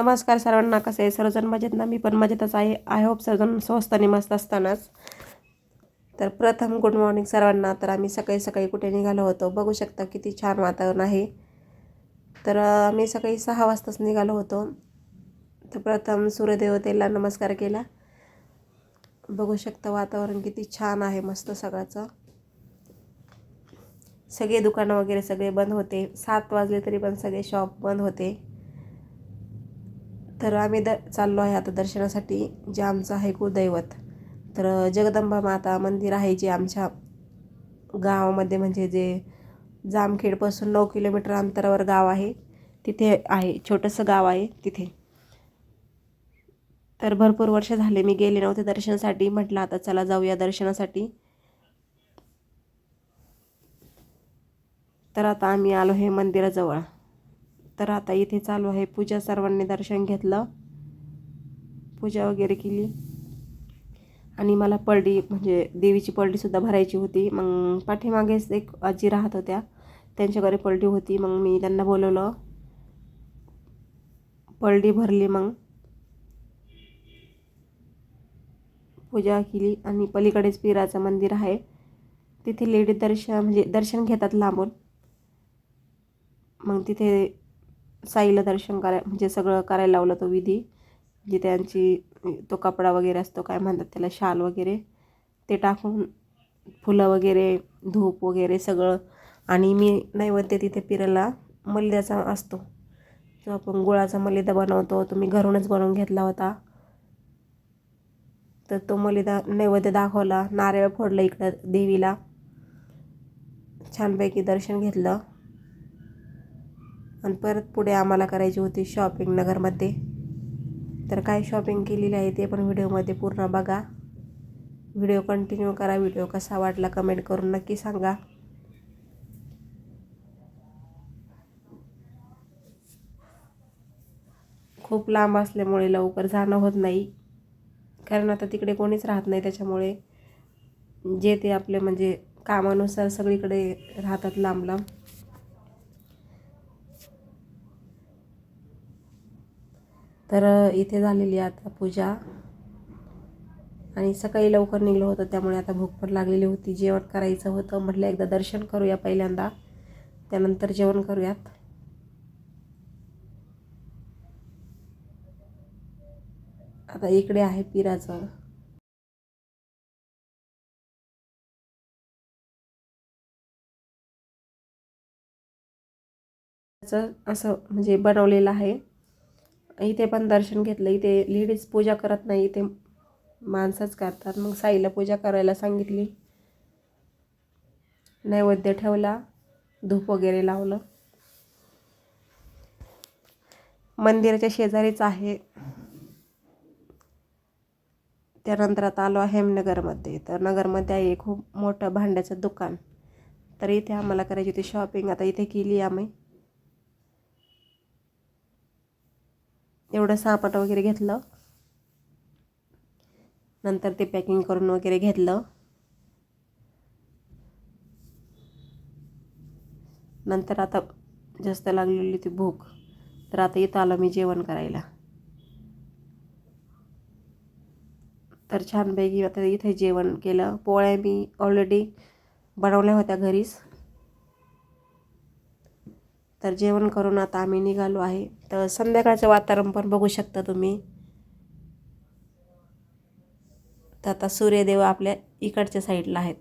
नमस्कार सर्वांना कसे आहे? सर्वजण मजेत ना? मी पण मजेतच आहे. आय होप सर्वजण स्वस्त आणि मस्त असतानाच. तर प्रथम गुड मॉर्निंग सर्वांना. तर आम्ही सकाळी सकाळी कुठे निघालो होतो? बघू शकता किती छान वातावरण आहे. तर आम्ही सकाळी सहा वाजताच निघालो होतो. तर प्रथम सूर्यदेवतेला नमस्कार केला. बघू शकता वातावरण किती छान आहे मस्त सगळ्याचं. सगळे दुकानं वगैरे सगळे बंद होते. सात वाजले तरी पण सगळे शॉप बंद होते. तर आम्ही द चाललो आहे आता दर्शनासाठी जे आमचं आहे कुलदैवत. तर जगदंबा माता मंदिर आहे जे आमच्या गावामध्ये म्हणजे जे जामखेडपासून नऊ किलोमीटर अंतरावर गाव आहे तिथे आहे. छोटंसं गाव आहे तिथे. तर भरपूर वर्ष झाले मी गेले नव्हते दर्शनासाठी म्हटलं आता चला जाऊया दर्शनासाठी. तर आता आम्ही आलो हे मंदिराजवळ. तर आता इथे चालू आहे. पूजा सर्वांनी दर्शन घेतलं. पूजा वगैरे केली. आणि मला पलडी म्हणजे देवीची पलडीसुद्धा भरायची होती. मग पाठीमागेच एक आजी राहत होत्या. त्यांच्याकडे पळडी होती. मग मी त्यांना बोलवलं. पलडी भरली मग. पूजा केली. आणि पलीकडेच पिराचं मंदिर आहे. तिथे लेडी दर्शन म्हणजे दर्शन घेतात लांबून. मग तिथे साईला दर्शन कराय म्हणजे सगळं करायला लावलं तो विधी जे त्यांची तो कपडा वगैरे असतो काय म्हणतात त्याला शाल वगैरे ते टाकून फुलं वगैरे धूप वगैरे सगळं आणि मी नैवेद्य तिथे पिराला मलिद्याचा असतो. जो आपण गुळाचा मलिदा बनवतो तो मी घरूनच बनवून घेतला होता. तर तो मलिदा नैवेद्य दाखवला नारळ फोडलं इकडं देवीला. छानपैकी दर्शन घेतलं. आणि परत पुढे आम्हाला करायची होती शॉपिंग नगरमध्ये. तर काय शॉपिंग केलेली आहे ते पण व्हिडिओमध्ये पूर्ण बघा. व्हिडिओ कंटिन्यू करा. व्हिडिओ कसा वाटला कमेंट करून नक्की सांगा. खूप लांब असल्यामुळे लवकर जाणं होत नाही. कारण आता तिकडे कोणीच राहत नाही त्याच्यामुळे जे ते आपले म्हणजे कामानुसार सगळीकडे राहतात लांब लांब. तर इथे झालेली आता पूजा. आणि सकाळी लवकर निघलो होतं त्यामुळे आता भूक पण लागलेली होती. जेवण करायचं होतं म्हटलं एकदा दर्शन करूया पहिल्यांदा. त्यानंतर जेवण करूयात. आता इकडे आहे पिराचं. असं म्हणजे बनवलेलं आहे. इथे पण दर्शन घेतलं. इथे लेडीज पूजा करत नाही इथे माणसंच करतात. मग साईला पूजा करायला सांगितली. नैवेद्य ठेवला धूप वगैरे लावलं. मंदिराच्या शेजारीच आहे. त्यानंतर आता आलो आहे हेमनगरमध्ये. तर नगरमध्ये आहे खूप मोठं भांड्याचं दुकान. तर इथे आम्हाला करायची होती शॉपिंग आता इथे केली आम्ही. एवढं सापट वगैरे घेतलं. नंतर ते पॅकिंग करून वगैरे घेतलं. नंतर आता जास्त लागलेली ती भूक. तर आता इथं आलं मी जेवण करायला. तर छानपैकी आता इथे जेवण केलं. पोळ्या मी ऑलरेडी बनवल्या होत्या घरीच. तर जेवण करून आता आम्ही निघालो आहे. तर संध्याकाळचं वातावरण पण बघू शकता तुम्ही. तर आता सूर्यदेव आपल्या इकडच्या साईडला आहेत.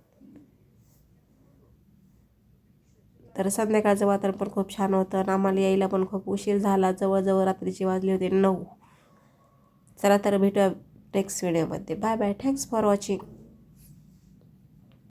तर संध्याकाळचं वातावरण पण खूप छान होतं आणि आम्हाला यायला पण खूप उशीर झाला. जवळजवळ रात्रीची वाजली होती नऊ. चला तर भेटूया नेक्स्ट व्हिडिओमध्ये bye bye thanks for watching